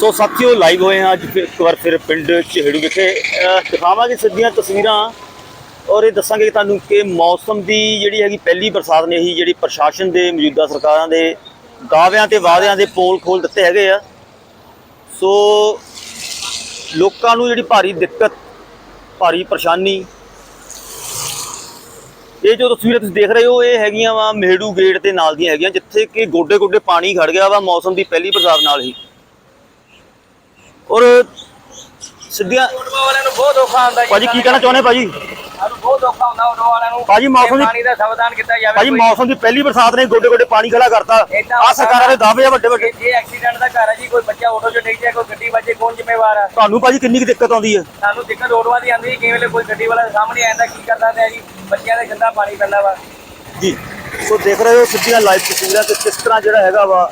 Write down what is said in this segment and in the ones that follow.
ਸੋ ਸਾਥੀਓ ਲਾਈਵ ਹੋਏ ਹਾਂ ਅੱਜ ਫਿਰ ਇੱਕ ਵਾਰ ਫਿਰ ਪਿੰਡ ਚਿਹੜੂ ਵਿਖੇ। ਦਿਖਾਵਾਂਗੇ ਸਿੱਧੀਆਂ ਤਸਵੀਰਾਂ ਔਰ ਇਹ ਦੱਸਾਂਗੇ ਤੁਹਾਨੂੰ ਕਿ ਮੌਸਮ ਦੀ ਜਿਹੜੀ ਹੈਗੀ ਪਹਿਲੀ ਬਰਸਾਤ ਨੇ ਹੀ ਜਿਹੜੀ ਪ੍ਰਸ਼ਾਸਨ ਦੇ, ਮੌਜੂਦਾ ਸਰਕਾਰਾਂ ਦੇ ਦਾਅਵਿਆਂ ਤੇ ਵਾਅਦਿਆਂ ਦੇ ਪੋਲ ਖੋਲ ਦਿੱਤੇ ਹੈਗੇ ਆ। ਸੋ ਲੋਕਾਂ ਨੂੰ ਜਿਹੜੀ ਭਾਰੀ ਦਿੱਕਤ, ਭਾਰੀ ਪਰੇਸ਼ਾਨੀ, ਇਹ ਜੋ ਤਸਵੀਰਾਂ ਤੁਸੀਂ ਦੇਖ ਰਹੇ ਹੋ, ਇਹ ਹੈਗੀਆਂ ਵਾ ਮਹਿੜੂ ਗੇਟ ਦੇ ਨਾਲ ਦੀਆਂ ਹੈਗੀਆਂ, ਜਿੱਥੇ ਕਿ ਗੋਡੇ ਗੋਡੇ ਪਾਣੀ ਖੜ ਗਿਆ ਵਾ ਮੌਸਮ ਦੀ ਪਹਿਲੀ ਬਰਸਾਤ ਨਾਲ ਹੀ। ਔਰ ਸਿੱਧੀਆਂ ਵਾਲਿਆਂ ਨੂੰ ਬਹੁਤ ਔਖਾ ਹੁੰਦਾ ਜੀ ਭਾਜੀ ਕੀ ਕਹਿਣਾ ਚਾਹੁੰਦੇ ਭਾਜੀ? ਸਾਨੂੰ ਬਹੁਤ ਔਖਾ ਹੁੰਦਾ ਉਡਵਾ ਵਾਲਿਆਂ ਨੂੰ ਭਾਜੀ, ਮੌਸਮ ਦੀ- ਪਾਣੀ ਦਾ ਸਾਵਧਾਨ ਕੀਤਾ ਜਾਵੇ ਭਾਜੀ ਕੋਈ। ਮੌਸਮ ਦੀ ਪਹਿਲੀ ਬਰਸਾਤ ਨੇ ਗੋਡੇ ਗੋਡੇ ਪਾਣੀ ਖੜਾ ਕਰਤਾ। ਆ ਸਰਕਾਰਾਂ ਦੇ ਦਾਅਵੇ ਆ ਵੱਡੇ ਵੱਡੇ। ਇਹ- ਐਕਸੀਡੈਂਟ ਦਾ ਘਰ ਹੈ ਜੀ ਕੋਈ ਬੱਚਾ ਆਟੋ 'ਚ ਡਿੱਗ ਜਾਏ ਕੋਈ ਗੱਡੀ ਵੱਜੇ ਕੌਣ ਜ਼ਿੰਮੇਵਾਰ ਹੈ ਤੁਹਾਨੂੰ ਭਾਜੀ ਕਿੰਨੀ ਕੁ ਦਿੱਕਤ ਆਉਂਦੀ ਹੈ? ਸਾਨੂੰ ਦਿੱਕਤ ਆਟੋਆ ਦੀ ਆਉਂਦੀ ਕਿਵੇਂ ਕੋਈ ਗੱਡੀ ਵਾਲਾ ਸਾਹਮਣੇ ਆਂਦਾ ਕੀ ਕਰਦਾ ਤੇ ਜੀ? ਬੱਚਿਆਂ ਦੇ ਗੰਦਾ ਪਾਣੀ ਪੈਂਦਾ ਵਾ। ਜੀ। ਸੋ ਦੇਖ ਰਹੇ ਹੋ ਸਿੱਧੀਆਂ ਲਾਈਵ ਤਸਵੀਰਾਂ ਤੇ ਕਿਸ ਤਰ੍ਹਾਂ ਜਿਹੜਾ ਹੈਗਾ ਵਾ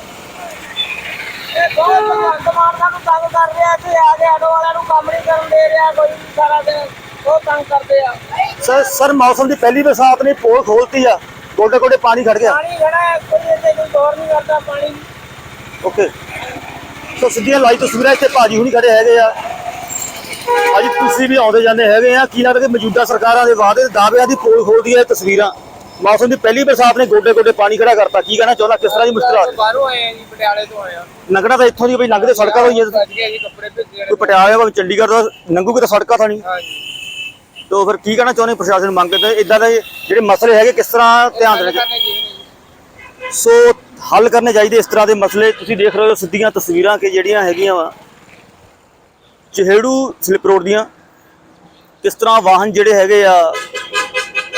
ਭਗਵੰਤ ਮਾਨ ਸਾਨੂੰ ਤੰਗ ਕਰ ਰਿਹਾ ਤੇ ਆ ਕੇ ਆਟੋ ਵਾਲਿਆਂ ਨੂੰ ਕੰਮ ਨਹੀਂ ਕਰਨ ਦੇ ਰਿਹਾ ਕੋਈ ਵੀ ਸਾਰਾ ਦਿਨ ਬਹੁਤ ਤੰਗ ਕਰਦੇ ਆ ਸਰ ਸਰ ਮੌਸਮ ਦੀ ਪਹਿਲੀ ਬਰਸਾਤ ਨੇ ਪੋਲ ਖੋਲਤੀ ਆ। ਗੋਡੇ ਗੋਡੇ ਪਾਣੀ ਖੜ ਗਿਆ। ਪਾਣੀ ਖੜਾ ਹੈ ਕੋਈ ਇੱਥੇ ਕੋਈ ਗੌਰ ਨਹੀਂ ਕਰਦਾ ਪਾਣੀ ਓਕੇ। ਸੋ ਸਿੱਧੀਆਂ ਲਾਈਵ ਤਸਵੀਰਾਂ ਇੱਥੇ ਭਾਜੀ ਹੁਣੀ ਖੜੇ ਹੈਗੇ ਆ। ਭਾਜੀ ਤੁਸੀਂ ਵੀ ਆਉਂਦੇ ਜਾਂਦੇ ਹੈਗੇ ਆ। ਕੀ ਲੱਗਦਾ ਕਿ ਮੌਜੂਦਾ ਸਰਕਾਰਾਂ ਦੇ ਵਾਅਦੇ ਤੇ ਦਾਅਵਿਆਂ ਦੀ ਪੋਲ ਖੋਲਦੀ ਹੈ ਇਹ ਤਸਵੀਰਾਂ? ਮੌਸਮ ਦੀ ਪਹਿਲੀ ਬਰਸਾਤ ਨੇ ਗੋਡੇ ਗੋਡੇ ਪਾਣੀ ਖੜਾ ਕਰਤਾ। ਕੀ ਕਹਿਣਾ ਚਾਹੁੰਦਾ? ਕਿਸ ਤਰ੍ਹਾਂ ਦੀ ਮੁਸ਼ਕਲ ਆ? ਰਹੀ ਬਾਹਰੋਂ ਆਏ ਆ ਜੀ ਪਟਿਆਲੇ ਤੋਂ ਆਏ ਆ। ਲੰਘਣਾ ਤਾਂ ਇੱਥੋਂ ਦੀ ਬਈ ਲੰਘਦੇ ਸੜਕਾਂ ਤੋਂ ਹੀ ਹੈ ਭੱਜ ਗਿਆ ਜੀ ਕੱਪੜੇ ਭੇਜੇ ਕੋਈ ਪਟਿਆਲੇ ਭਾਵੇਂ ਚੰਡੀਗੜ੍ਹ ਦਾ ਲੰਘੂਗੇ ਤਾਂ ਸੜਕਾਂ ਤਾਂ ਨਹੀਂ? ਹਾਂਜੀ ਤੋ ਫਿਰ ਕੀ ਕਹਿਣਾ ਚਾਹੁੰਦੇ ਪ੍ਰਸ਼ਾਸਨ ਮੰਗ ਕਰਦੇ? ਇਦਾਂ ਦੇ ਜਿਹੜੇ ਮਸਲੇ ਹੈਗੇ ਕਿਸ ਤਰ੍ਹਾਂ ਧਿਆਨ ਦੇਣਗੇ ਕਰਨੇ ਚਾਹੀਦੇ ਜੀ। ਸੋ ਹੱਲ ਕਰਨੇ ਚਾਹੀਦੇ ਇਸ ਤਰ੍ਹਾਂ ਦੇ ਮਸਲੇ। ਤੁਸੀਂ ਦੇਖ ਰਹੇ ਹੋ ਸਿੱਧੀਆਂ ਤਸਵੀਰਾਂ ਕਿ ਜਿਹੜੀਆਂ ਹੈਗੀਆਂ ਵਾ ਚਿਹੜੂ ਸਲਿੱਪ ਰੋਡ ਦੀਆਂ। ਕਿਸ ਤਰ੍ਹਾਂ ਵਾਹਨ ਜਿਹੜੇ ਹੈਗੇ ਆ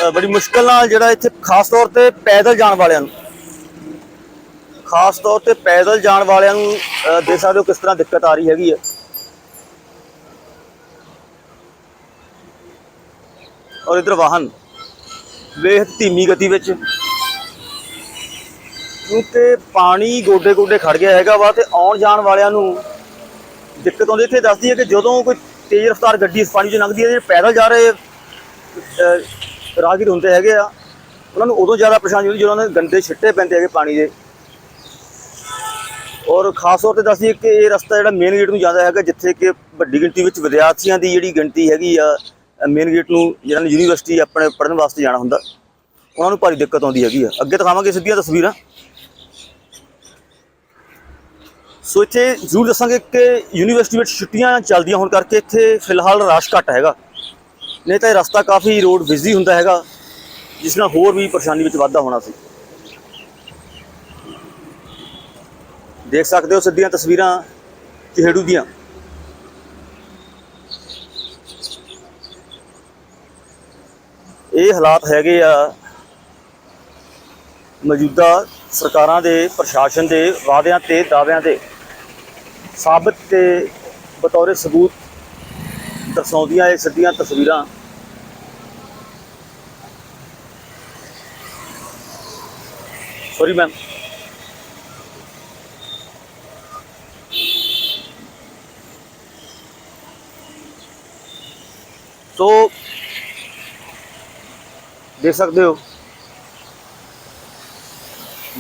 ਬੜੀ ਮੁਸ਼ਕਲ ਨਾਲ ਜਿਹੜਾ ਇੱਥੇ ਖਾਸ ਤੌਰ ਤੇ ਪੈਦਲ ਜਾਣ ਵਾਲਿਆਂ ਨੂੰ ਖਾਸ ਤੌਰ ਤੇ ਪੈਦਲ ਜਾਣ ਵਾਲਿਆਂ ਨੂੰ ਅ, ਦੇਖ ਸਕਦੇ ਹੋ ਕਿਸ ਤਰ੍ਹਾਂ ਦਿੱਕਤ ਆ ਰਹੀ ਹੈਗੀ ਹੈ। ਔਰ ਇਧਰ ਵਾਹਨ ਵੇਖ ਧੀਮੀ ਗਤੀ ਵਿੱਚ ਕਿਉਂਕਿ ਪਾਣੀ ਗੋਡੇ ਗੋਡੇ ਖੜ ਗਿਆ ਹੈਗਾ ਵਾ ਤੇ ਆਉਣ ਜਾਣ ਵਾਲਿਆਂ ਨੂੰ ਦਿੱਕਤ ਆਉਂਦੀ ਇੱਥੇ ਦੱਸਦੀ ਹੈ ਕਿ ਜਦੋਂ ਕੋਈ ਤੇਜ਼ ਰਫ਼ਤਾਰ ਗੱਡੀ ਇਸ ਪਾਣੀ 'ਚ ਲੰਘਦੀ ਹੈ ਜਿਹੜੇ ਪੈਦਲ ਜਾ ਰਹੇ ਰਾਹਗੀਰ ਹੁੰਦੇ ਹੈਗੇ ਆ, ਉਹਨਾਂ ਨੂੰ ਉਦੋਂ ਜ਼ਿਆਦਾ ਪਰੇਸ਼ਾਨੀ ਹੁੰਦੀ ਜਦੋਂ ਉਹਨਾਂ ਦੇ ਗੰਦੇ ਛਿੱਟੇ ਪੈਂਦੇ ਹੈਗੇ ਪਾਣੀ ਦੇ। ਔਰ ਖਾਸ ਤੌਰ ਤੇ ਦੱਸਦੀ ਕਿ ਇਹ ਰਸਤਾ ਜਿਹੜਾ ਮੇਨ ਗੇਟ ਨੂੰ ਜਾਂਦਾ ਹੈਗਾ, ਜਿੱਥੇ ਕਿ ਵੱਡੀ ਗਿਣਤੀ ਵਿੱਚ ਵਿਦਿਆਰਥੀਆਂ ਦੀ ਜਿਹੜੀ ਗਿਣਤੀ ਹੈਗੀ ਆ ਮੇਨ ਗੇਟ ਨੂੰ ਜਿਹਨਾਂ ਨੇ ਯੂਨੀਵਰਸਿਟੀ ਆਪਣੇ ਪੜ੍ਹਨ ਵਾਸਤੇ ਜਾਣਾ ਹੁੰਦਾ, ਉਹਨਾਂ ਨੂੰ ਭਾਰੀ ਦਿੱਕਤ ਆਉਂਦੀ ਹੈਗੀ ਆ। ਅੱਗੇ ਦਿਖਾਵਾਂਗੇ ਸਿੱਧੀਆਂ ਤਸਵੀਰਾਂ। ਸੋ ਇੱਥੇ ਜ਼ਰੂਰ ਦੱਸਾਂਗੇ ਕਿ ਯੂਨੀਵਰਸਿਟੀ ਵਿੱਚ ਛੁੱਟੀਆਂ ਚੱਲਦੀਆਂ ਹੋਣ ਕਰਕੇ ਇੱਥੇ ਫਿਲਹਾਲ ਰਸ਼ ਘੱਟ ਹੈਗਾ। ਨਹੀਂ ਤਾਂ ਇਹ ਰਸਤਾ ਕਾਫੀ ਰੋਡ ਬਿਜ਼ੀ ਹੁੰਦਾ ਹੈਗਾ, ਜਿਸ ਨਾਲ ਹੋਰ ਵੀ ਪਰੇਸ਼ਾਨੀ ਵਿੱਚ ਵਾਧਾ ਹੋਣਾ ਸੀ। ਦੇਖ ਸਕਦੇ ਹੋ ਸਿੱਧੀਆਂ ਤਸਵੀਰਾਂ ਚਿਹੜੂ ਦੀਆਂ। ਇਹ ਹਾਲਾਤ ਹੈਗੇ ਆ, ਮੌਜੂਦਾ ਸਰਕਾਰਾਂ ਦੇ, ਪ੍ਰਸ਼ਾਸਨ ਦੇ ਵਾਅਦਿਆਂ ਤੇ ਦਾਅਵਿਆਂ ਦੇ। ਸਾਬਤ ਤੇ ਬਤੌਰ ਸਬੂਤ ਦਰਸਾਉਂਦੀਆਂ ਇਹ ਸਿੱਧੀਆਂ ਤਸਵੀਰਾਂ। ਸੌਰੀ ਮੈਮ ਸੋ ਦੇਖ ਸਕਦੇ ਹੋ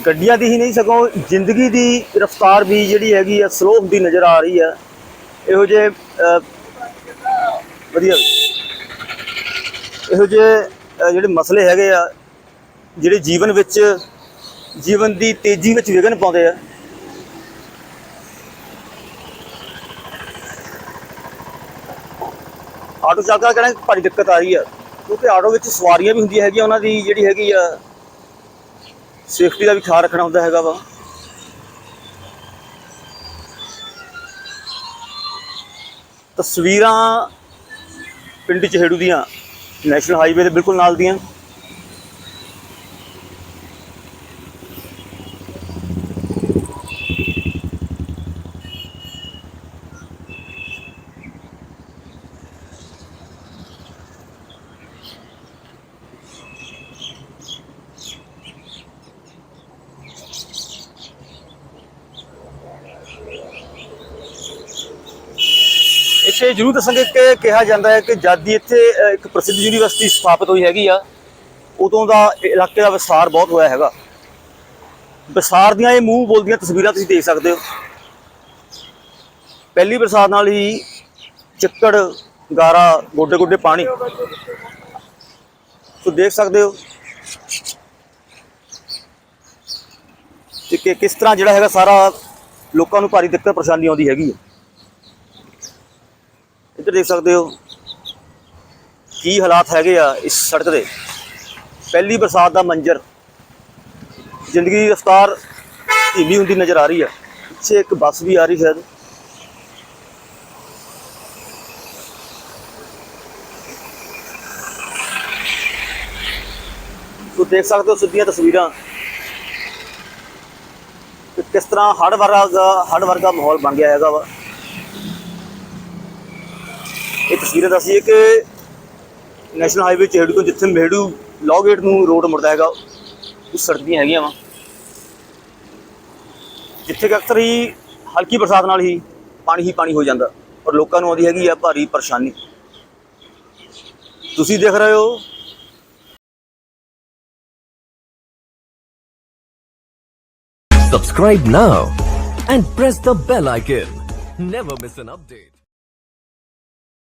ਗੱਡੀਆਂ ਦੀ ਹੀ ਨਹੀਂ ਸਗੋਂ ਜ਼ਿੰਦਗੀ ਦੀ ਰਫ਼ਤਾਰ ਵੀ ਜਿਹੜੀ ਹੈਗੀ ਆ ਸਲੋ ਹੁੰਦੀ ਨਜ਼ਰ ਆ ਰਹੀ ਹੈ ਇਹੋ ਜਿਹੇ ਅਹ, ਵਧੀਆ। ਇਹੋ ਜਿਹੇ ਜਿਹੜੇ ਮਸਲੇ ਹੈਗੇ ਆ, ਜਿਹੜੇ ਜੀਵਨ ਵਿੱਚ, ਜੀਵਨ ਦੀ ਤੇਜ਼ੀ ਵਿੱਚ ਵਿਘਨ ਪਾਉਂਦੇ ਆ। ਆਟੋ ਚਾਲਕਾਂ ਕਹਿੰਦਾ ਭਾਰੀ ਦਿੱਕਤ ਆ ਰਹੀ ਆ, ਕਿਉਂਕਿ ਆਟੋ ਵਿੱਚ ਸਵਾਰੀਆਂ ਵੀ ਹੁੰਦੀਆਂ ਹੈਗੀਆਂ, ਉਹਨਾਂ ਦੀ ਜਿਹੜੀ ਹੈਗੀ ਆ ਸੇਫਟੀ ਦਾ ਵੀ ਖਿਆਲ ਰੱਖਣਾ ਹੁੰਦਾ ਹੈਗਾ ਵਾ। ਤਸਵੀਰਾਂ ਪਿੰਡ ਚਹੇੜੂ ਦੀਆਂ ਨੈਸ਼ਨਲ ਹਾਈਵੇ ਦੇ ਬਿਲਕੁਲ ਨਾਲ ਦੀਆਂ। ਇੱਥੇ ਜ਼ਰੂਰ ਦੱਸਾਂਗੇ ਕਿ ਕਿਹਾ ਜਾਂਦਾ ਹੈ ਕਿ ਜਦ ਦੀ ਇੱਥੇ ਇੱਕ ਪ੍ਰਸਿੱਧ ਯੂਨੀਵਰਸਿਟੀ ਸਥਾਪਿਤ ਹੋਈ ਹੈਗੀ ਆ, ਉਦੋਂ ਦਾ ਇਲਾਕੇ ਦਾ ਵਿਸਾਰ ਬਹੁਤ ਹੋਇਆ ਹੈਗਾ। ਵਿਸਥਾਰ ਦੀਆਂ ਇਹ ਮੂੰਹ ਬੋਲਦੀਆਂ ਤਸਵੀਰਾਂ ਤੁਸੀਂ ਦੇਖ ਸਕਦੇ ਹੋ। ਪਹਿਲੀ ਬਰਸਾਤ ਨਾਲ ਹੀ ਚੱਕੜ, ਗਾਰਾ, ਗੋਡੇ ਗੋਡੇ ਪਾਣੀ। ਤੁਸੀਂ ਦੇਖ ਸਕਦੇ ਹੋ ਕਿ ਕਿਸ ਤਰ੍ਹਾਂ ਜਿਹੜਾ ਹੈਗਾ ਸਾਰਾ ਲੋਕਾਂ ਨੂੰ ਭਾਰੀ ਦਿੱਕਤ ਪਰੇਸ਼ਾਨੀ ਆਉਂਦੀ ਹੈਗੀ ਹੈ। ਇੱਧਰ ਦੇਖ ਸਕਦੇ ਹੋ ਕੀ ਹਾਲਾਤ ਹੈਗੇ ਆ ਇਸ ਸੜਕ ਦੇ। ਪਹਿਲੀ ਬਰਸਾਤ ਦਾ ਮੰਜ਼ਰ ਜ਼ਿੰਦਗੀ ਦੀ ਰਫ਼ਤਾਰ ਧੀਮੀ ਹੁੰਦੀ ਨਜ਼ਰ ਆ ਰਹੀ ਹੈ ਪਿੱਛੇ ਇੱਕ ਬੱਸ ਵੀ ਆ ਰਹੀ ਸ਼ਾਇਦ ਤੋ ਦੇਖ ਸਕਦੇ ਹੋ ਸਿੱਧੀਆਂ ਤਸਵੀਰਾਂ ਕਿਸ ਤਰ੍ਹਾਂ ਹੜ ਵਰਗਾ ਹੜ ਵਰਗਾ ਮਾਹੌਲ ਬਣ ਗਿਆ ਹੈਗਾ ਵਾ। ਇਹ ਤਸਵੀਰਾਂ ਦੱਸੀਏ ਕਿ ਨੈਸ਼ਨਲ ਹਾਈਵੇ ਚੇੜੂ ਤੋਂ ਜਿੱਥੇ ਮਹਿੜੂ ਲੌ ਗੇਟ ਨੂੰ ਰੋਡ ਮੁੜਦਾ ਹੈਗਾ ਉਸ ਸੜਕ ਹੈਗੀਆਂ ਵਾ ਜਿੱਥੇ ਕਿ ਅਕਸਰ ਹੀ ਹਲਕੀ ਬਰਸਾਤ ਨਾਲ ਹੀ ਪਾਣੀ ਹੀ ਪਾਣੀ ਹੋ ਜਾਂਦਾ ਔਰ ਲੋਕਾਂ ਨੂੰ ਆਉਂਦੀ ਹੈਗੀ ਆ ਭਾਰੀ ਪਰੇਸ਼ਾਨੀ ਤੁਸੀਂ ਦੇਖ ਰਹੇ ਹੋ Subscribe now and press the bell icon. Never miss an update.